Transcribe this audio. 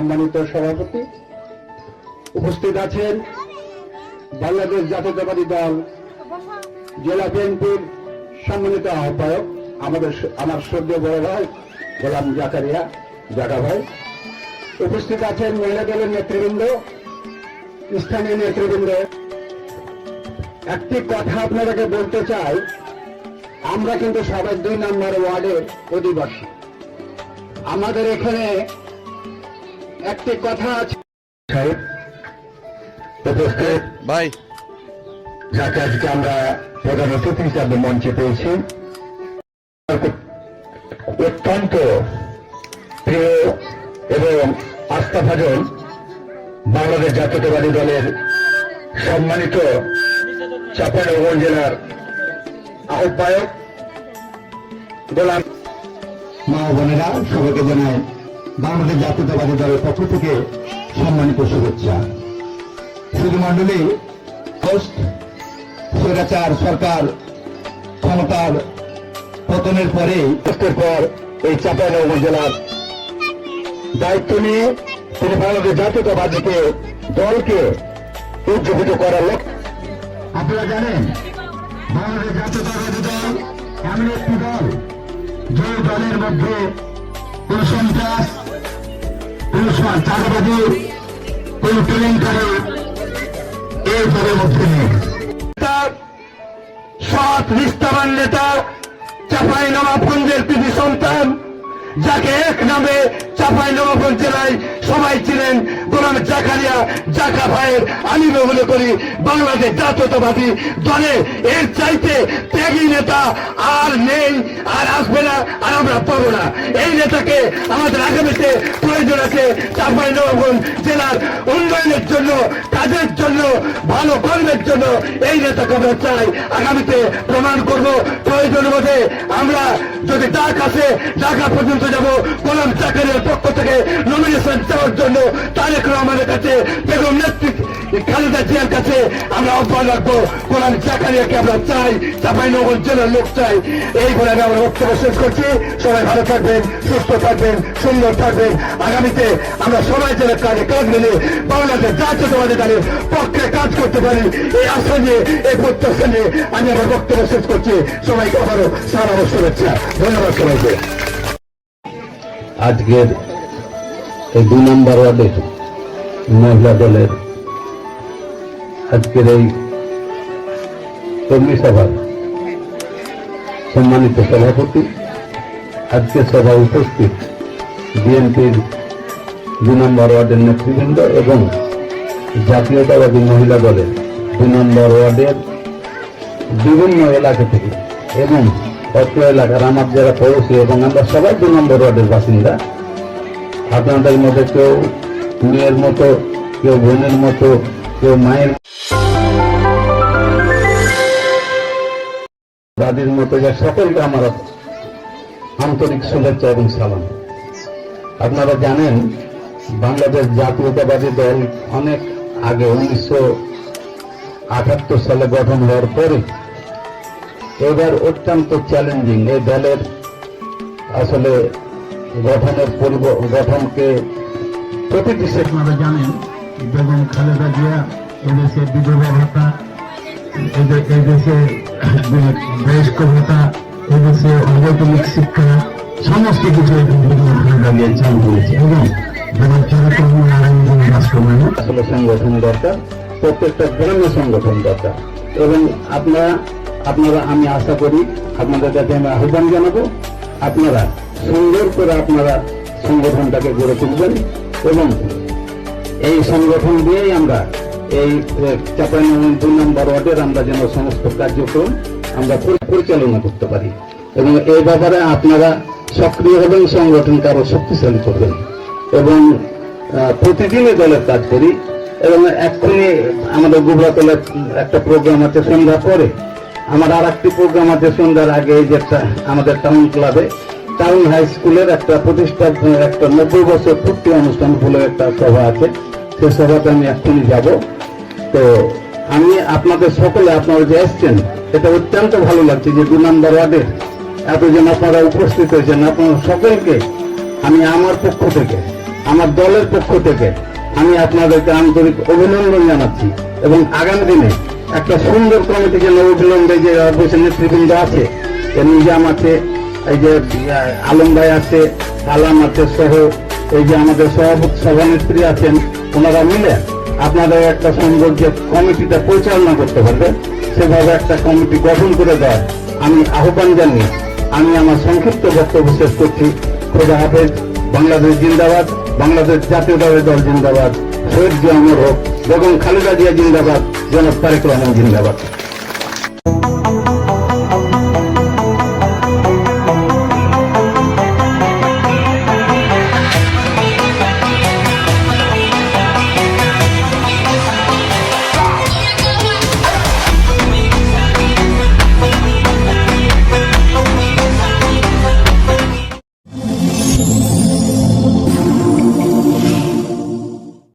সম্মানিত সভাপতি উপস্থিত আছেন বাংলাদেশ জাতীয়তাবাদী দল জেলা বিএনপির সম্মানিত আহ্বায়ক আমাদের আমার শ্রদ্ধেয় বড় ভাই গোলাম জাকারিয়া জাগা ভাই। উপস্থিত আছেন মহিলা দলের নেতৃবৃন্দ, স্থানীয় নেতৃবৃন্দ। একটি কথা আপনাদেরকে বলতে চাই, আমরা কিন্তু সবাই দুই নম্বর ওয়ার্ডের অধিবাসী। আমাদের এখানে একটি কথা আছে। সাহেব উপস্থিত। ভাই। যাকে আজকে আমরা প্রধান অতিথি হিসাবে মঞ্চে পেয়েছি। অত্যন্ত প্রিয় এবং আস্থাভাজন বাংলাদেশ জাতীয়তাবাদী দলের সম্মানিত চাপানগঞ্জ জেলার আহ্বায়ক গোলাম মা বোনেরা সবাইকে জানায় বাংলাদেশ জাতীয়তাবাদী দলের পক্ষ থেকে সম্মানিত শুভেচ্ছা। শুধু মন্ডলী হোস্ট স্বৈরাচার সরকার ক্ষমতার পতনের পরে, পোস্টের পর এই চাপাইনগর জেলার দায়িত্ব নিয়ে তিনি বাংলাদেশ জাতীয়তাবাদীকে দলকে উজ্জীবিত করার লক্ষ্য আপনারা জানেন, বাংলাদেশ জাতীয়তাবাদী দল এমন একটি দল যে দলের মধ্যে কোন সন্ত্রাস কোন চাঁদাবাদী কোন কেলেঙ্কারি, এই দলের মধ্যে নেই। সৎ নিষ্ঠাবান নেতা চাপাই নবাবগঞ্জের কৃতি সন্তান যাকে এক নামে চাপাই নবাবগঞ্জ জেলায় সবাই ছিলেন গোলাম জাকারিয়া জাকা ভাইয়ের আলিমে বলে করি বাংলাদেশ জাতীয়তাবাদী দলে। এর চাইতে ত্যাগী নেতা আর নেই, আর আসবে না, আর আমরা পাবো না। এই নেতাকে আমাদের আগামীতে প্রয়োজন আছে চাপাই নবাবগঞ্জ জেলার উন্নয়নের জন্য। জন্য ভালো কর্মের জন্য এই নেতা আমরা চাই। আগামীতে প্রমাণ করব, প্রয়োজন বোধে আমরা যদি ডাক আসে ঢাকা পর্যন্ত যাব কলাম চাকরির পক্ষ থেকে নমিনেশন চাওয়ার জন্য তারেক রহমানের কাছে বেগম নেতৃত্ব খালেদা জিয়ার কাছে আমরা আহ্বান রাখব গোলাম চাকারিয়াকে আমরা চাই, চাপাই নগর জেলার লোক চাই। এই বলে আমি আমার বক্তব্য শেষ করছি। সবাই ভালো থাকবেন, সুস্থ থাকবেন, সুন্দর থাকবেন। আগামীতে আমরা সবাই যেন কাজে কাজ মিলে বাংলাদেশ জাতীয়তাবাদী দলের পক্ষে কাজ করতে পারি। এই আশা নিয়ে, এই প্রত্যাশা নিয়ে আমি আমার বক্তব্য শেষ করছি। সবাইকে আবারও সারা শুভেচ্ছা। ধন্যবাদ সবাইকে। আজকের এই দুই নম্বর ওয়ার্ডের মহিলা দলের আজকের এই কর্মী সভার সম্মানিত সভাপতি, আজকের সভা উপস্থিত বিএনপির দুই নম্বর ওয়ার্ডের নেতৃবৃন্দ এবং জাতীয়তাবাদী মহিলা দলের দুই নম্বর ওয়ার্ডের বিভিন্ন এলাকা থেকে এবং অত্র এলাকার আমার যারা পড়োশি এবং আমরা সবাই দু নম্বর ওয়ার্ডের বাসিন্দা, আপনাদের মধ্যে কেউ মেয়ের মতো, কেউ বোনের মতো, কেউ মায়ের দাদির মতো যা সকলকে আমার আন্তরিক শুভেচ্ছা এবং সালাম। আপনারা জানেন, বাংলাদেশ জাতীয়তাবাদী দল অনেক আগে উনিশশো আটাত্তর সালে গঠন হওয়ার পরে এবার অত্যন্ত চ্যালেঞ্জিং এই দলের আসলে গঠনের পরিব, গঠনকে প্রতিটি আপনারা জানেন, বেগম খালেদা জিয়া এদেশে বিধবা ভাতা এদে- বয়স্ক ভাতা এদেশে অবৈতনিক শিক্ষা, সমস্ত কিছু চালু করেছে, এবং আসলে সংগঠন দরকার, প্রত্যেকটা গ্রামে সংগঠন দরকার। এবং আপনারা আপনারা, আমি আশা করি আপনাদের কাছে আমি আহ্বান জানাব, আপনারা সুন্দর করে আপনারা সংগঠনটাকে গড়ে তুলবেন, এবং এই সংগঠন দিয়েই আমরা এই চাপাই দুই নম্বর ওয়ার্ডের আমরা যেন সমস্ত কার্যক্রম আমরা পরি- পরিচালনা করতে পারি। এবং এই ব্যাপারে আপনারা সক্রিয় হবেন, সংগঠনকে আরও শক্তিশালী করবেন। এবং প্রতিদিনই দলের কাজ করি। এবং এক্ষুনি আমাদের গুবরাতলের একটা প্রোগ্রাম আছে সন্ধ্যা পরে। আমার আর একটি প্রোগ্রাম আছে সন্ধ্যার আগে যে একটা আমাদের টাউন ক্লাবে টাউন হাই স্কুলের একটা প্রতিষ্ঠা একটা নব্বই বছর পূর্তি অনুষ্ঠান বলে একটা সভা আছে। সে সভাতে আমি এক্ষুনি যাব। তো আমি আপনাদের সকলে, আপনারা যে এসছেন, এটা অত্যন্ত ভালো লাগছে যে দু নম্বর ওয়ার্ডের এতজন আপনারা উপস্থিত হয়েছেন। আপনারা সকলকে, আমি আমার পক্ষ থেকে, আমার দলের পক্ষ থেকে, আমি আপনাদেরকে আন্তরিক অভিনন্দন জানাচ্ছি এবং আগামী দিনে একটা সুন্দর কমিটি যেন অবিলম্বে যে অবশ্যই নেতৃবৃন্দ আছে এর নিজাম আছে এই যে আলম ভাই আছে, আলাম আছে সহ, এই যে আমাদের সভাপতি, সভানেত্রী আছেন, ওনারা মিলে আপনাদের একটা সুন্দর যে কমিটিটা পরিচালনা করতে পারবে। সেভাবে একটা কমিটি গঠন করে দেওয়ার আমি আহ্বান জানি আমি আমার সংক্ষিপ্ত বক্তব্য শেষ করছি। খোদা হাফেজ, বাংলাদেশ জিন্দাবাদ, বাংলাদেশ জাতীয় জাতীয়তাবাদী দল জিন্দাবাদ, শহীদ জিয়া অমর হোক, বেগম খালেদা জিয়া জিন্দাবাদ, জনাব তারেক রহমান জিন্দাবাদ।